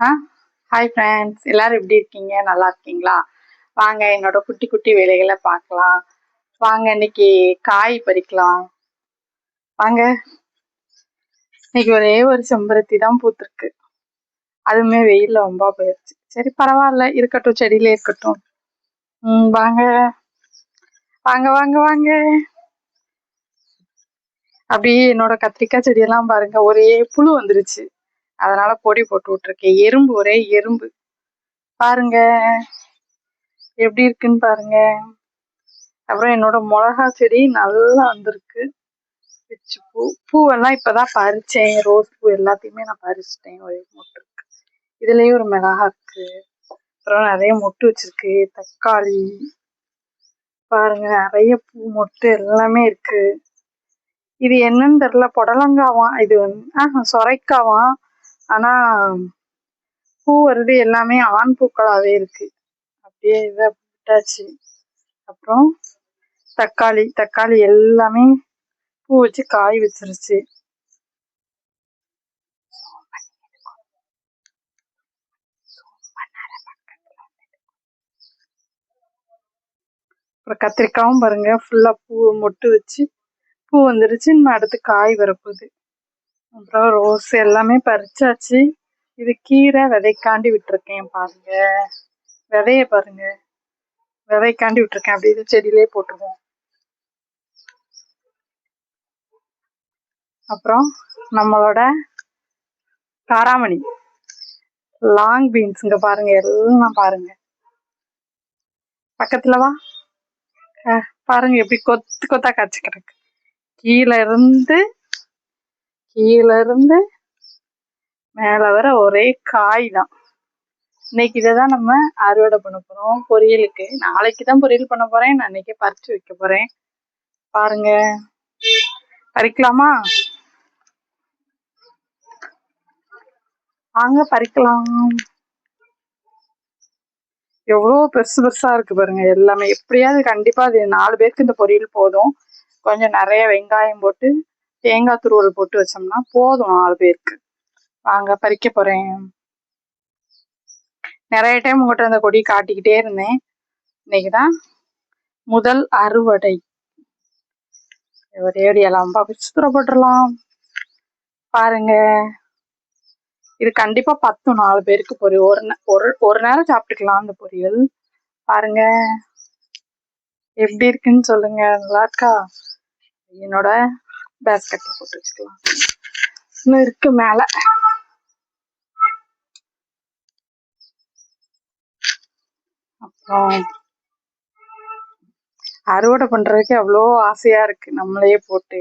ஆ? Hi friends எல்லாரும் எப்படி இருக்கீங்க? நல்லா இருக்கீங்களா? வாங்க என்னோட குட்டி குட்டி வேலைகளை பார்க்கலாம். வாங்க இன்னைக்கு காய் பறிக்கலாம். வாங்க. இன்னைக்கு ஒரே ஒரு செம்பருத்தி தான் பூத்துருக்கு. அதுவுமே வெயிலில் ரொம்ப போயிடுச்சு சரி பரவாயில்ல. இருக்கட்டும் செடியிலே இருக்கட்டும். ம் வாங்க. வாங்க வாங்க வாங்க. அப்படியே என்னோட கத்திரிக்காய் செடியெல்லாம் பாருங்க. ஒரே புழு வந்துருச்சு. அதனால பொடி போட்டு விட்டுருக்கேன். எறும்பு ஒரே எறும்பு. பாருங்க. எப்படி இருக்குன்னு பாருங்க. அப்புறம் என்னோட மிளகா செடி நல்லா வந்திருக்கு. பிச்சு பூ பூவெல்லாம் இப்பதான் பறிச்சேன். ரோஸ் பூ எல்லாத்தையுமே நான் பறிச்சிட்டேன். ஒரே மொட்டு இருக்கு இதுலயும் ஒரு மிளகா இருக்கு. அப்புறம் நிறைய மொட்டு வச்சிருக்கு. தக்காளி. பாருங்க. நிறைய பூ மொட்டு எல்லாமே இருக்கு. இது என்னன்னு தெரியல. புடலங்காவான் இது வந்து ஆஹ் சொரைக்காவான் ஆனா பூ வருது எல்லாமே ஆண் பூக்களாவே இருக்கு. அப்படியே இதை விட்டாச்சு. அப்புறம் தக்காளி தக்காளி எல்லாமே பூ வச்சு காய் வச்சிருச்சு. அப்புறம் கத்திரிக்காவும் பாருங்க ஃபுல்லா பூ மொட்டு வச்சு பூ வந்துருச்சு. இன்னும் அடுத்து காய் வரப்போகுது. அப்புறம் ரோஸ் எல்லாமே பறிச்சாச்சு. இது கீரை விதைக்காண்டி விட்டுருக்கேன் பாருங்க. விதைய பாருங்க. விதைக்காண்டி விட்டுருக்கேன். அப்படி இது செடியிலே போட்டுருவோம். அப்புறம் நம்மளோட காராமணி லாங் பீன்ஸ் இங்க பாருங்க. எல்லாம் பாருங்க. பக்கத்துல வா. பாருங்க எப்படி கொத்து கொத்தா காய்ச்சி கிடக்கு கீழே இருந்து கீழே இருந்து மேல வர ஒரே காய் தான் இன்னைக்கு இதை தான் நம்ம அறுவடை பண்ண போறோம். பொரியலுக்கு. நாளைக்கு தான் பொரியல் பண்ண போறேன். நான் இன்னைக்கு பறிச்சு வைக்க போறேன். பாருங்க. பறிக்கலாமா? வாங்க பறிக்கலாம். எவ்வளோ பெருசு பெருசா இருக்கு பாருங்க. எல்லாமே. எப்படியாவது கண்டிப்பா அது நாலு பேருக்கு இந்த பொரியல் போதும். கொஞ்சம் நிறைய வெங்காயம் போட்டு தேங்காய் துருவல் போட்டு வச்சோம்னா போதும் நாலு பேருக்கு. வாங்க பறிக்க போறேன். நிறைய டைம் உங்கள்கிட்ட அந்த கொடி காட்டிக்கிட்டே இருந்தேன். இன்னைக்குதான் முதல் அறுவடை. ஒரே எல்லாம் பிச்சு பாருங்க. இது கண்டிப்பா பத்தும் நாலு பேருக்கு பொரியல். ஒரு ஒரு ஒரு நேரம் சாப்பிட்டுக்கலாம் அந்த பொரியல். பாருங்க. எப்படி இருக்குன்னு சொல்லுங்க. நல்லா இருக்கா? என்னோட பேஸ்கெட்ல போட்டு வச்சுக்கலாம். இன்னும் இருக்கு மேல. அப்புறம் அறுவடை பண்றதுக்கு அவ்வளோ ஆசையா இருக்கு. நம்மளே போட்டு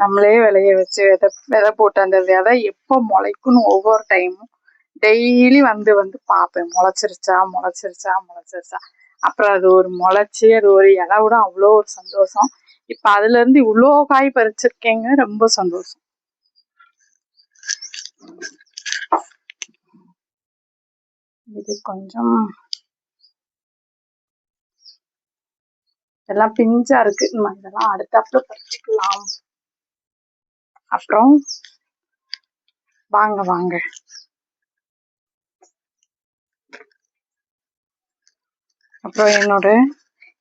நம்மளே விளைய வச்சு விதை விதை போட்டு அந்த விதை எப்போ முளைக்கும்னு ஒவ்வொரு டைமும் டெய்லி வந்து வந்து பார்ப்பேன். முளைச்சிருச்சா முளைச்சிருச்சா முளைச்சிருச்சா. அப்புறம் அது ஒரு முளைச்சி அது ஒரு இலை விட அவ்வளோ ஒரு சந்தோஷம். இப்ப அதுல இருந்து இவ்வளோ காய் பறிச்சிருக்கேங்க ரொம்ப சந்தோஷம். இது கொஞ்சம் இதெல்லாம் பிஞ்சா இருக்கு. நம்ம இதெல்லாம் அடுத்தாப்புல பறிச்சுக்கலாம். அப்புறம் வாங்க வாங்க. அப்புறம் என்னோட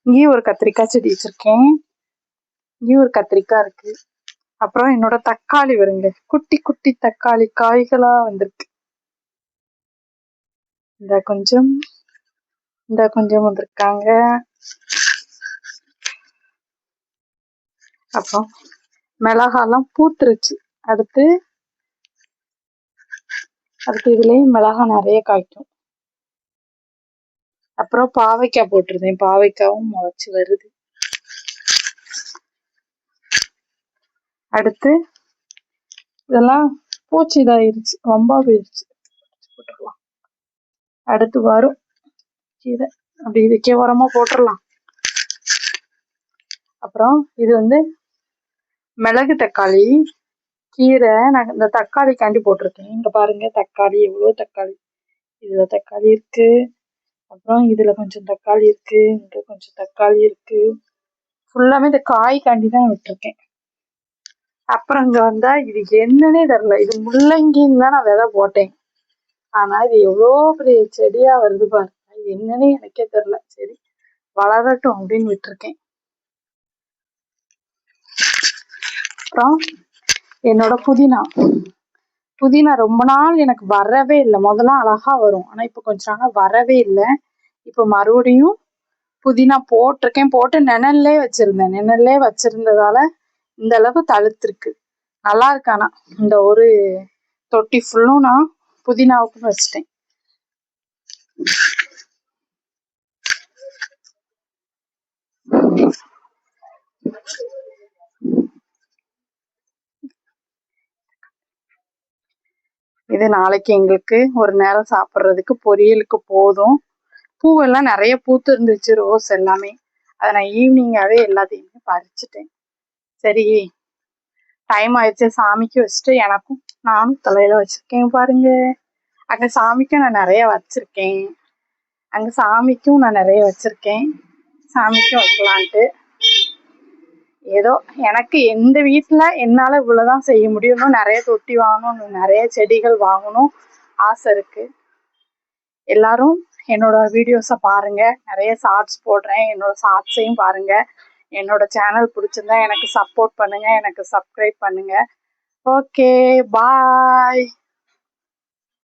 இங்கேயும் ஒரு கத்திரிக்காய் செடி வச்சிருக்கேன். இங்கேயும் ஒரு கத்திரிக்காய் இருக்கு. அப்புறம் என்னோட தக்காளி வருங்க. குட்டி குட்டி தக்காளி காய்களா வந்திருக்கு. இந்த கொஞ்சம் இந்த கொஞ்சம் வந்திருக்காங்க. அப்புறம் மிளகாலாம் பூத்துருச்சு. அடுத்து அடுத்து இதுலயும் மிளகா நிறைய காய்க்கும். அப்புறம் பாவைக்காய் போட்டிருந்தேன். பாவைக்காவும் முளைச்சு வருது. அடுத்து இதெல்லாம் பூச்சி இதாயிருச்சு ரொம்ப போயிருச்சு. போட்டுடலாம் அடுத்து வரும். கீரை. அப்படி இதுக்கே உரமா போட்டுடலாம் அப்புறம் இது வந்து மிளகு தக்காளி கீரை. நான் இந்த தக்காளிக்காண்டி போட்டிருக்கேன். இங்கே பாருங்க தக்காளி. எவ்வளோ தக்காளி. இதில் தக்காளி இருக்கு. அப்புறம் இதில் கொஞ்சம் தக்காளி இருக்கு. இங்கே கொஞ்சம் தக்காளி இருக்கு. ஃபுல்லாமே இந்த காய்க்காண்டி தான் விட்டுருக்கேன். அப்புறம் இங்க வந்தா இது என்னன்னே தெரியல. இது முள்ளங்கின்னு தான் நான் விதை போட்டேன். ஆனா இது எவ்வளோ பெரிய செடியா வருது பாருங்க என்னன்னு எனக்கே தெரியல. சரி வளரட்டும் அப்படின்னு விட்டுருக்கேன். அப்புறம் என்னோட புதினா. புதினா ரொம்ப நாள் எனக்கு வரவே இல்லை. முதல்ல அழகா வரும். ஆனா இப்ப கொஞ்ச நாள் வரவே இல்லை. இப்ப மறுபடியும் புதினா போட்டிருக்கேன். போட்டு நிழல்லே வச்சிருந்தேன். நிழல்லே வச்சிருந்ததால இந்த அளவு தழுத்திருக்கு. நல்லா இருக்கானா? இந்த ஒரு தொட்டி ஃபுல்லும் நான் புதினாவுக்கும் வச்சிட்டேன். இது நாளைக்கு எங்களுக்கு ஒரு நேரம் சாப்பிட்றதுக்கு பொரியலுக்கு போதும். பூவெல்லாம் நிறைய பூத்து இருந்துச்சு ரோஸ் எல்லாமே. அதை நான் ஈவினிங்காகவே எல்லாத்தையுமே பறிச்சுட்டேன். சரி டைம் ஆயிடுச்சு. சாமிக்கு வச்சுட்டு எனக்கும் நானும் தலையில வச்சிருக்கேன் பாருங்க. அங்க சாமிக்கும் நான் நிறைய வச்சிருக்கேன். அங்க சாமிக்கும் நான் நிறைய வச்சிருக்கேன். சாமிக்கும் வைக்கலான்ட்டு. ஏதோ எனக்கு எந்த வீட்டில் என்னால் இவ்வளோதான் செய்ய முடியும்னு நிறைய தொட்டி வாங்கணும். நிறைய செடிகள் வாங்கணும். ஆசை இருக்கு. எல்லாரும் என்னோட வீடியோஸை பாருங்க. நிறைய ஷார்ட்ஸ் போடுறேன். என்னோட ஷார்ட்ஸையும் பாருங்க. என்னோட சேனல் பிடிச்சிருந்தா எனக்கு சப்போர்ட் பண்ணுங்க எனக்கு சப்ஸ்கிரைப் பண்ணுங்க. Okay bye